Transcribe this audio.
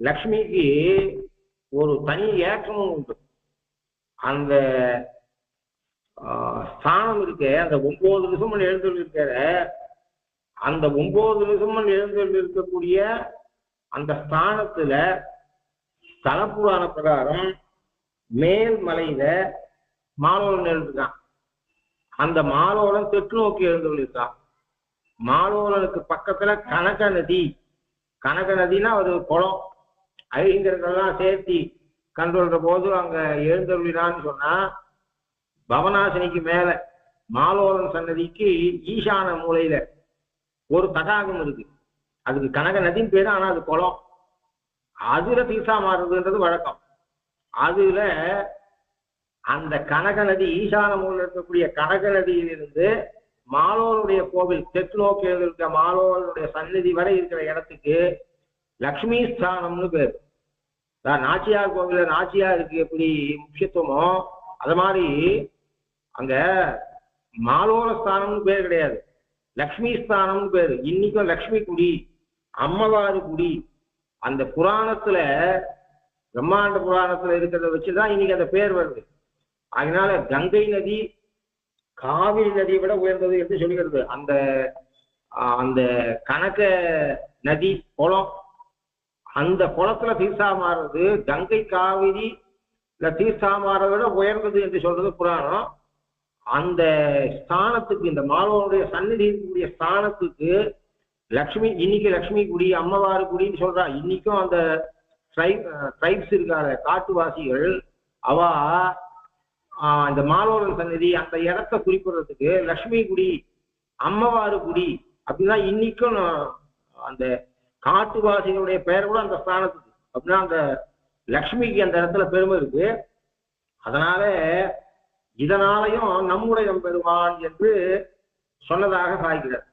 லக்ஷ்மிக்கு ஒரு தனி ஏற்றமும் உண்டு. அந்த ஆஹ், ஸ்தானம் இருக்கே. அந்த ஒன்பது நிமிஷம் எழுந்தல் இருக்கிற அந்த ஒன்பது நிமிஷம் எழுந்தல் இருக்கக்கூடிய அந்த ஸ்தானத்துல தலப்புராண பிரகாரம் மேல் மலையில மாலோலன் எழுந்துட்டான் அந்த மாலோலன் தெற்கு நோக்கி எழுந்துள்ளிருக்கான் மாலோலனுக்கு பக்கத்துல கனக நதி கனக நதினா ஒரு குளம். ஐங்கிறதெல்லாம் சேர்த்தி கண்டுள்ள போது அங்க எழுந்தருளினான்னு சொன்னா பவனாசினிக்கு மேல மாலோரன் சன்னதிக்கு ஈசான மூலையில ஒரு தடாகம் இருக்கு. அதுக்கு கனக நதின்னு பேரு ஆனா அது குளம். அதுல தீசா மாறுதுன்றது வழக்கம். அதுல அந்த கனக நதி ஈசான மூலையில் இருக்கக்கூடிய கனக நதியிலிருந்து மாலோனுடைய கோவில் தெற்கு நோக்கி இருக்கிற மாலோனுடைய சந்நிதி வரை இருக்கிற இடத்துக்கு லக்ஷ்மி ஸ்தானம்னு பேர். அதான் நாச்சியார் கோவில்ல நாச்சியாருக்கு எப்படி முக்கியத்துவமோ அது மாதிரி அங்க மாலோர ஸ்தானம்னு பேர் கிடையாது. லக்ஷ்மி ஸ்தானம்னு பேரு. இன்னைக்கும் லக்ஷ்மி குடி அம்மவாறு குடி. அந்த புராணத்துல பிரம்மாண்ட புராணத்துல இருக்கிறத வச்சுதான் இன்னைக்கு அந்த பேர் வருது. அதனால கங்கை நதி காவிரி நதியை விட உயர்ந்தது என்று சொல்கிறது. அந்த அந்த கணக்க நதி குளம் அந்த குளத்துல தீர்த்தாமாறுறது கங்கை காவிரி தீர்த்தாமாறதை மாறதை விட உயர்ந்தது என்று சொல்றது புராணம். அந்த ஸ்தானத்துக்கு இந்த மாலவனுடைய சந்நிதி இருக்கக்கூடிய ஸ்தானத்துக்கு லக்ஷ்மி இன்னைக்கு லக்ஷ்மி குடி அம்மவாறு குடின்னு சொல்றா. இன்னைக்கும் அந்த ட்ரைப் ட்ரைப்ஸ் இருக்காங்க காட்டுவாசிகள். அவ இந்த மாலோரன் சன்னதி அந்த இடத்த குறிப்பிடுறதுக்கு லக்ஷ்மி குடி அம்மவாறு குடி அப்படின்னா இன்னைக்கும் நான் அந்த காட்டுவாசிகளுடைய பெயர் கூட அந்த ஸ்தானத்துக்கு அப்படின்னா அந்த லக்ஷ்மிக்கு அந்த இடத்துல பெருமை இருக்கு. அதனால இதனாலையும் நம்முடைய பெருமான் என்று சொன்னதாக சாய்கிறார்